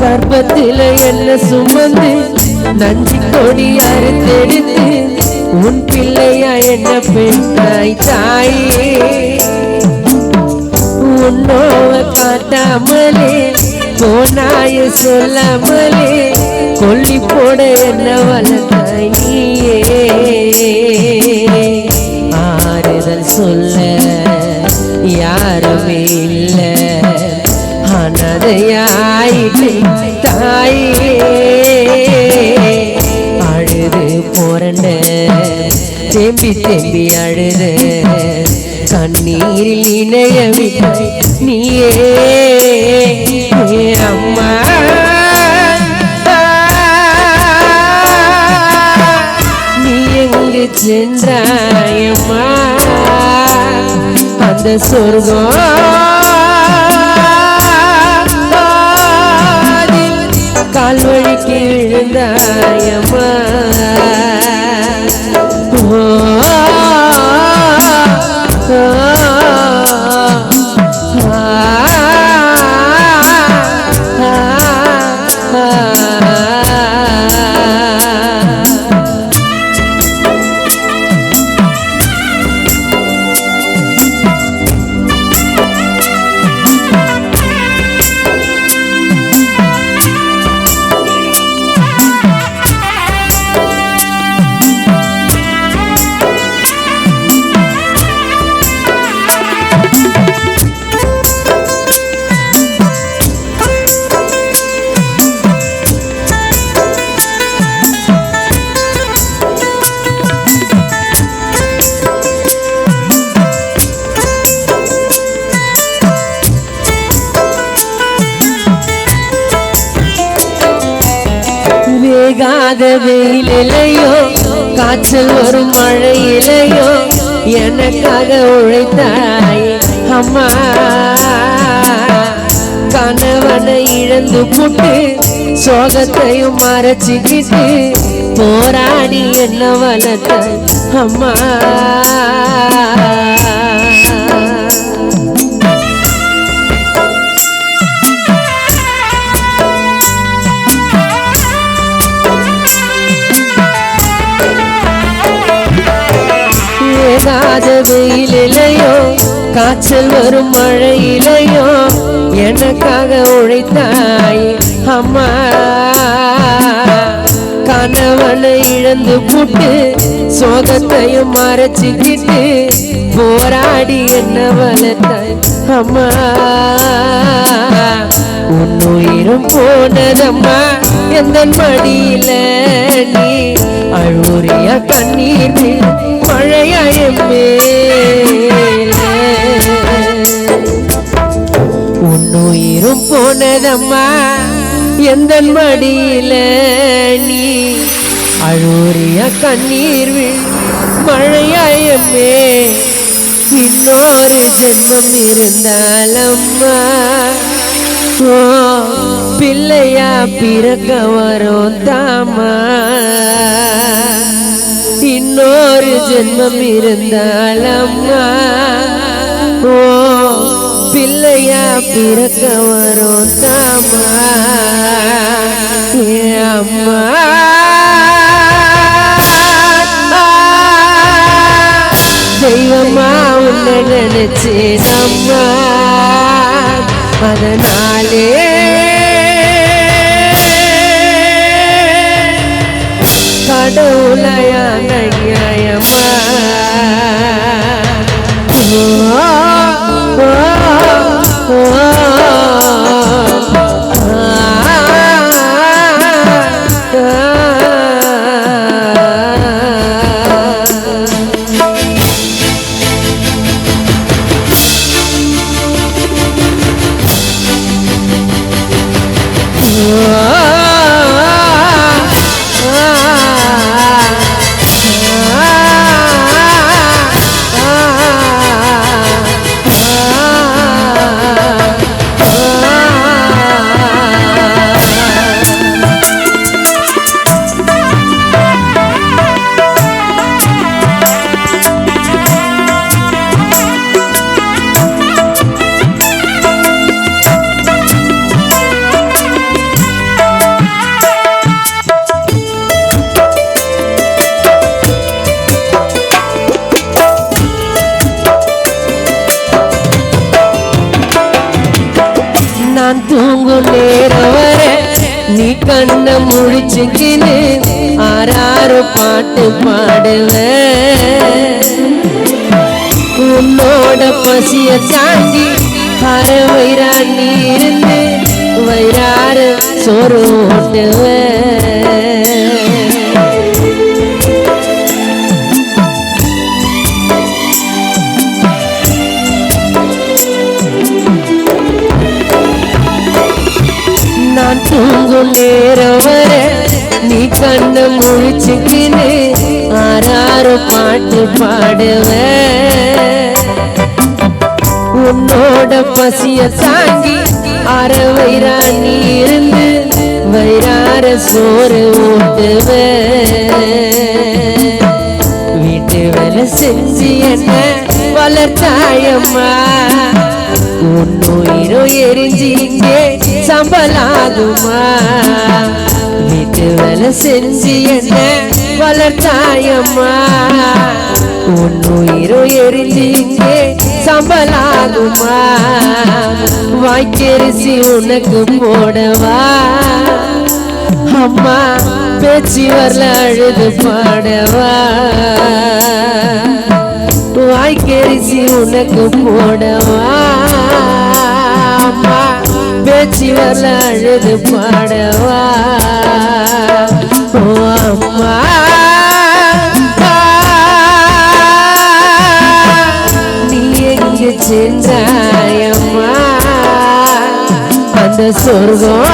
கர்ப்பத்தில என்ன சுமந்து நஞ்சி கொடி அறுத்தெடுத்து உன் பிள்ளையா என்ன பெண் தாய் தாயே? உன்னோவ காட்டாமலே போனாய சொல்லாமலே கொல்லி போட என்ன வளர்த்தாய் நீயே? ஆறுதல் சொல்ல தாயே அழுது போரண்ட தேம்பி தேம்பி அழுத கண்ணீரில் இணைய நீயே அம்மா நீ எங்கு சென்றாயம்மா அந்த சொர்க்கம் கால்வழிக்கு விழுந்தாயம்மா ஓ, வேகாத வெயிலையோ காய்ச்சல் வரும் மழையிலையோ எனக்காக உழைத்தாய் அம்மா. கணவனை இழந்து புட்டு சோகத்தையும் மறைச்சிக்கிட்டு போராடி என்ன வளர்த்த அம்மா. காய்ச்சல் வரும் மழையிலையும் எனக்காக உழைத்தாய் அம்மா. கணவனை இழந்து போட்டு சோகத்தையும் மறைச்சிக்கிட்டு போராடி என்ன வளர்த்தாய் அம்மா. உன்னுயிரும் போனதம்மா எந்த மடியில நீ? அழுறிய கண்ணீர் போனதம்மா எந்த மடியில நீ? அழுறிய கண்ணீர் மழையாயமே இன்னொரு ஜென்மம் இருந்தாலம்மா. ஓ பிள்ளையா பிறக்க வரும் தாமா இன்னொரு ஜென்மம் இருந்தாலம்மா. ஓ பிள்ளையா பிறக்க வரும் தாமா? அம்மா. தெய்வமா உன்னை நினைச்சேன் அம்மா அதனாலே கடவுளையான கண்ணை முழிச்சுக்கின்னு ஆறாறு பாட்டு பாடுவேன் உன்னோட பசிய தாண்டி பறவைரா நீ இருந்து வயிறாறு சோறு ஓட்டுவ. கண்ணு முழிச்சுக்கின்னு ஆறாறு பாட்டு பாடுவேன் உன்னோட பசிய தாங்கி அற வயிறா நீ இருந்து வயிறார சோறு ஊட்டுவ. செஞ்சு என்ன வளர்த்தாயம்மா? உன்னுயிரோ எரிஞ்சு இங்கே சம்பளாகுமா வீட்டு வேலை செஞ்சு என்ன வளர்த்தாயம்மா? உன்னுயிரோ எரிஞ்சு இங்கே சம்பளாகுமா வாய்க்கரிசி உனக்கு போடவா? அம்மா பேச்சு வரல அழுது பாடவா? வாய்க்கரிசி உனக்கு போடவா? பேச்சு வரல அழுது பாடவா? அம்மா நீ எங்க சென்றாயம்மா அந்த சொர்க்கம்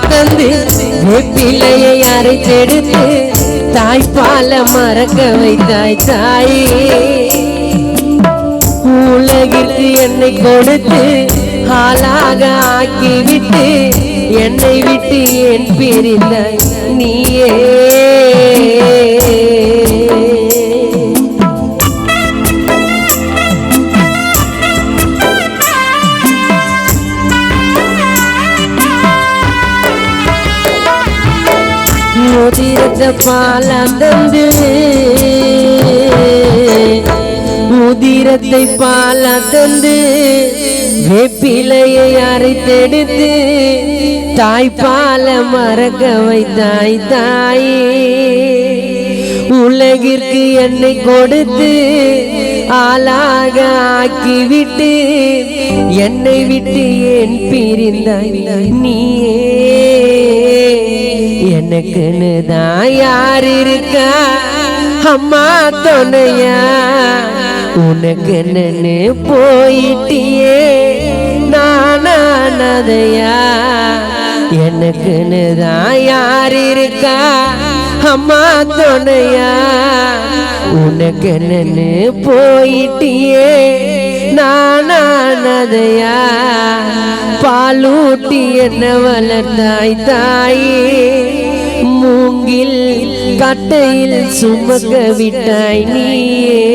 தந்து வெப்பிலையை அரைத்தெடுத்து தாய்ப்பால மறக்க வைத்தாய் தாயே. உலகிற்கு என்னை கொடுத்து ஆளாக ஆக்கிவிட்டு என்னை விட்டு என் பிரிந்தாய் நீயே. முதிரத்த பால தந்து முதிரத்தை பால தந்து வெப்பிலையை அரைத்தெடுத்து தாய்ப்பால மறக்க வைத்தாய் தாயே. உலகிற்கு என்னை கொடுத்து ஆளாக ஆக்கிவிட்டு என்னை விட்டு ஏன் பிரிந்தாய்? நீயே. எனக்குன்னு தான் யார் இருக்கா? அம்மா துணையா? உனக்கு நின்னு போயிட்டியே. நானானதையா எனக்குன்னு தான் யார் இருக்கா? அம்மா துணையா? உனக்கு நின்னு போயிட்டியே. நானானதையா பாலூட்டி என்ன வளர்ந்தாய் தாயே. மூங்கில் கட்டையில் சுமக்க விட்டாய் நீயே.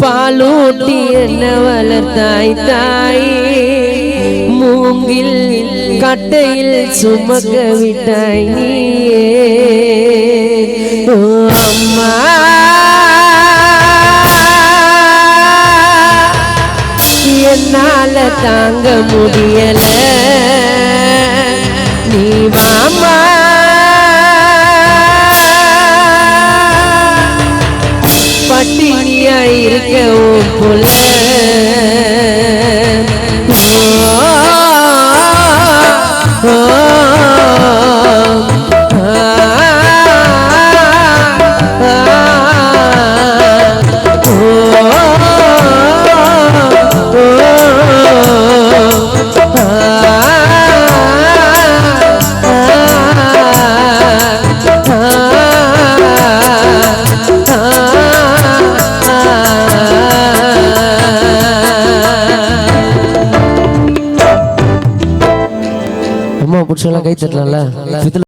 பாலூட்டி என்ன வளர்த்தாய் தாயே. மூங்கில் கட்டையில் சுமக்க விட்டாய் நீயே. அம்மா. என்னால தாங்க முடியலை. நீ வாமா. பட்டினியா இருக்க புள்ள. சொல்லலாம் கை தட்டலாம்ல